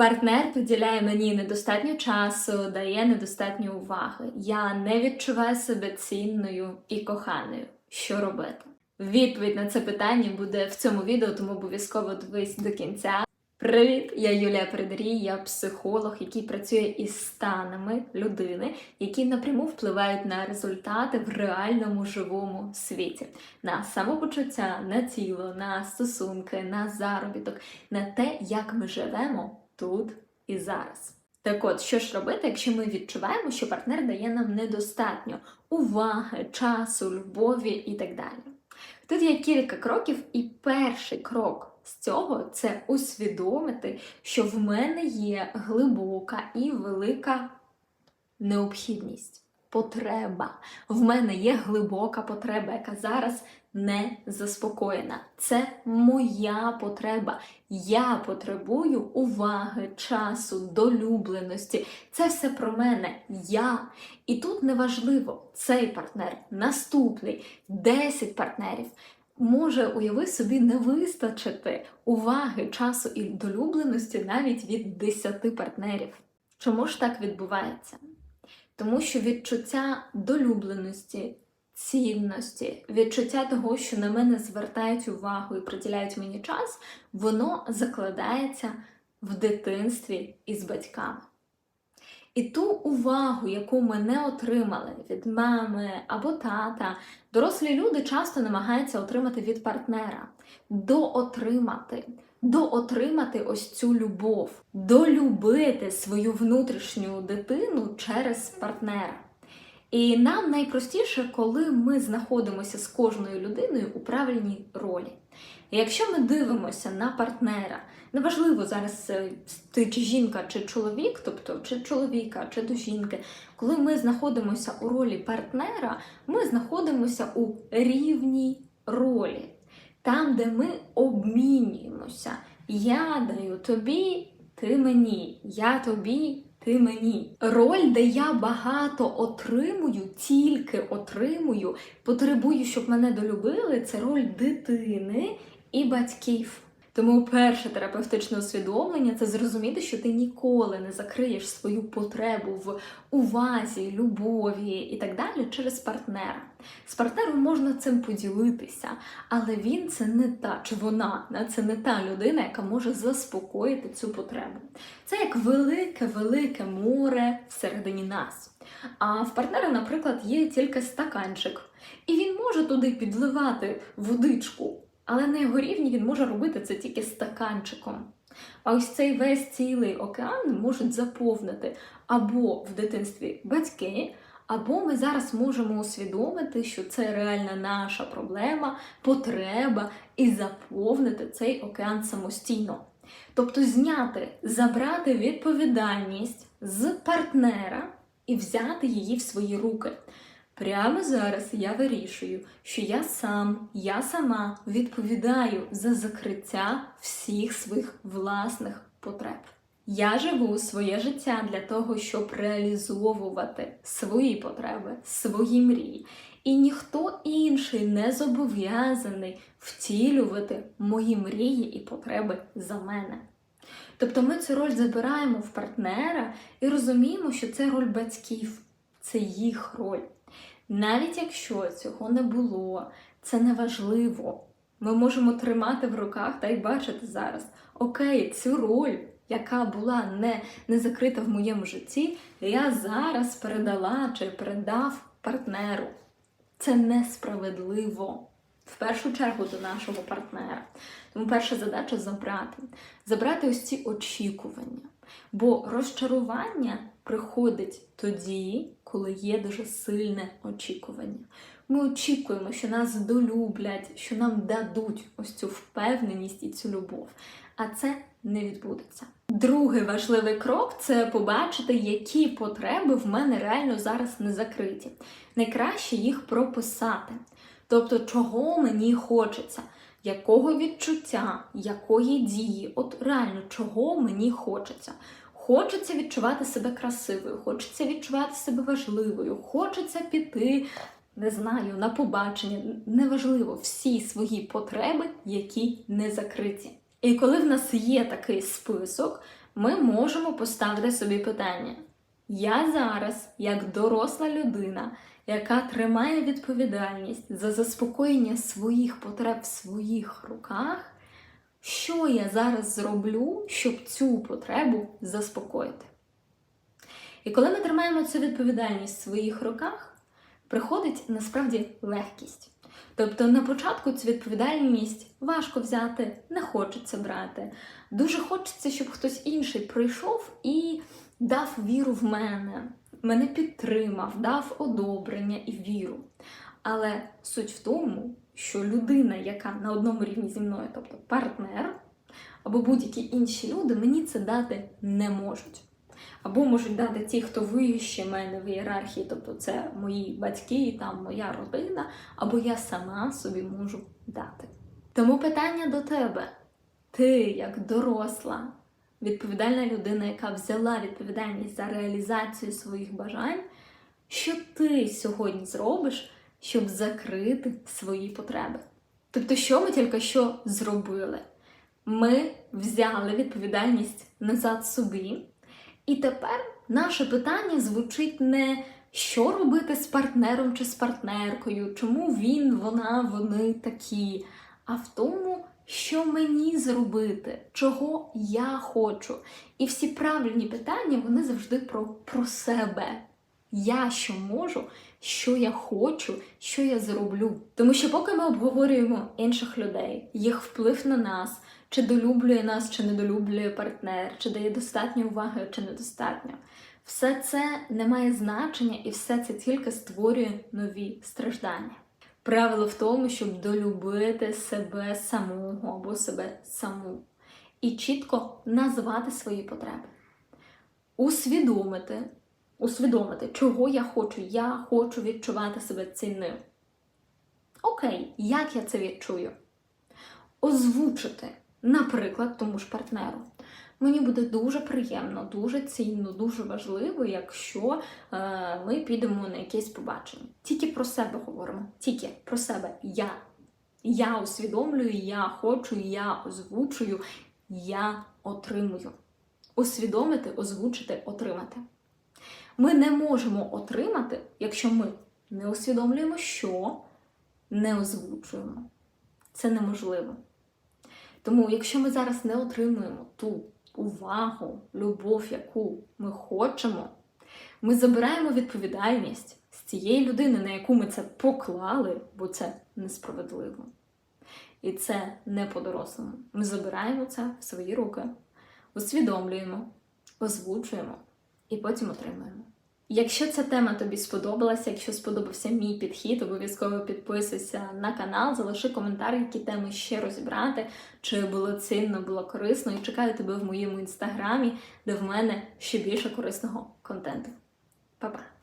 Партнер приділяє мені недостатньо часу, дає недостатньо уваги. Я не відчуваю себе цінною і коханою. Що робити? Відповідь на це питання буде в цьому відео, тому обов'язково дивись до кінця. Привіт, я Юлія Передарій, я психолог, який працює із станами людини, які напряму впливають на результати в реальному живому світі, на самопочуття, на тіло, на стосунки, на заробіток, на те, як ми живемо тут і зараз. Так от, що ж робити, якщо ми відчуваємо, що партнер дає нам недостатньо уваги, часу, любові і так далі. Тут є кілька кроків, і перший крок з цього це усвідомити, що в мене є глибока і велика необхідність, потреба. В мене є глибока потреба, яка зараз не заспокоєна. Це моя потреба. Я потребую уваги, часу, долюбленості. Це все про мене. Я. І тут неважливо, цей партнер, наступний, 10 партнерів. Може, уяви собі, не вистачити уваги, часу і долюбленості навіть від 10 партнерів. Чому ж так відбувається? Тому що відчуття долюбленості, цінності, відчуття того, що на мене звертають увагу і приділяють мені час, воно закладається в дитинстві із батьками. І ту увагу, яку ми не отримали від мами або тата, дорослі люди часто намагаються отримати від партнера, доотримати, доотримати ось цю любов, долюбити свою внутрішню дитину через партнера. І нам найпростіше, коли ми знаходимося з кожною людиною у правильній ролі. І якщо ми дивимося на партнера, неважливо зараз е, ти чи жінка, чи чоловік, тобто чи чоловіка, чи до жінки, коли ми знаходимося у ролі партнера, ми знаходимося у рівній ролі, там, де ми обмінюємося. Я даю тобі, ти мені, я тобі. Ти мені. Роль, де я багато отримую, тільки отримую, потребую, щоб мене долюбили, це роль дитини і батьків. Тому перше терапевтичне усвідомлення це зрозуміти, що ти ніколи не закриєш свою потребу в увазі, любові і так далі через партнера. З партнером можна цим поділитися, але він це не та чи вона, це не та людина, яка може заспокоїти цю потребу. Це як велике-велике море всередині нас. А в партнера, наприклад, є тільки стаканчик, і він може туди підливати водичку. Але на його рівні він може робити це тільки стаканчиком. А ось цей весь цілий океан можуть заповнити або в дитинстві батьки, або ми зараз можемо усвідомити, що це реальна наша проблема, потреба, і заповнити цей океан самостійно. Тобто зняти, забрати відповідальність з партнера і взяти її в свої руки. Прямо зараз я вирішую, що я сам, я сама відповідаю за закриття всіх своїх власних потреб. Я живу своє життя для того, щоб реалізовувати свої потреби, свої мрії. І ніхто інший не зобов'язаний втілювати мої мрії і потреби за мене. Тобто ми цю роль забираємо в партнера і розуміємо, що це роль батьків, це їх роль. Навіть якщо цього не було, це не важливо. Ми можемо тримати в руках та й бачити зараз, окей, цю роль, яка була не, не закрита в моєму житті, я зараз передала чи передав партнеру. Це несправедливо. В першу чергу до нашого партнера. Тому перша задача забрати. Забрати ось ці очікування. Бо розчарування приходить тоді, коли є дуже сильне очікування. Ми очікуємо, що нас долюблять, що нам дадуть ось цю впевненість і цю любов. А це не відбудеться. Другий важливий крок це побачити, які потреби в мене реально зараз не закриті. Найкраще їх прописати. Тобто, чого мені хочеться, якого відчуття, якої дії, от реально, чого мені хочеться. Хочеться відчувати себе красивою, хочеться відчувати себе важливою, хочеться піти, не знаю, на побачення. Неважливо всі свої потреби, які не закриті. І коли в нас є такий список, ми можемо поставити собі питання: я зараз, як доросла людина, яка тримає відповідальність за заспокоєння своїх потреб в своїх руках, що я зараз зроблю, щоб цю потребу заспокоїти? І коли ми тримаємо цю відповідальність в своїх руках, приходить насправді легкість. Тобто на початку цю відповідальність важко взяти, не хочеться брати. Дуже хочеться, щоб хтось інший прийшов і дав віру в мене, мене підтримав, дав одобрення і віру. Але суть в тому, що людина, яка на одному рівні зі мною, тобто партнер, або будь-які інші люди, мені це дати не можуть. Або можуть дати ті, хто вище мене в ієрархії, тобто це мої батьки, там моя родина, або я сама собі можу дати. Тому питання до тебе: ти, як доросла, відповідальна людина, яка взяла відповідальність за реалізацію своїх бажань, що ти сьогодні зробиш, щоб закрити свої потреби? Тобто, що ми тільки що зробили? Ми взяли відповідальність назад собі. І тепер наше питання звучить не що робити з партнером чи з партнеркою, чому він, вона, вони такі, а в тому, що мені зробити, чого я хочу. І всі правильні питання вони завжди про, про себе. Я що можу, що я хочу, що я зроблю. Тому що поки ми обговорюємо інших людей, їх вплив на нас, чи долюблює нас, чи недолюблює партнер, чи дає достатньо уваги, чи недостатньо. Все це не має значення, і все це тільки створює нові страждання. Правило в тому, щоб долюбити себе самого або себе саму, і чітко назвати свої потреби, усвідомити, усвідомити, чого я хочу. Я хочу відчувати себе цінним. Окей, як я це відчую? Озвучити. Наприклад, тому ж партнеру. Мені буде дуже приємно, дуже цінно, дуже важливо, якщо е, ми підемо на якесь побачення. Тільки про себе говоримо, тільки про себе. Я. Я усвідомлюю, я хочу, я озвучую, я отримую. Усвідомити, озвучити, отримати. Ми не можемо отримати, якщо ми не усвідомлюємо, що не озвучуємо. Це неможливо. Тому, якщо ми зараз не отримуємо ту увагу, любов, яку ми хочемо, ми забираємо відповідальність з цієї людини, на яку ми це поклали, бо це несправедливо. І це не по-дорослому. Ми забираємо це в свої руки, усвідомлюємо, озвучуємо і потім отримуємо. Якщо ця тема тобі сподобалася, якщо сподобався мій підхід, обов'язково підписуйся на канал, залиши коментар, які теми ще розібрати, чи було цінно, було корисно, і чекаю тебе в моєму інстаграмі, де в мене ще більше корисного контенту. Па-па!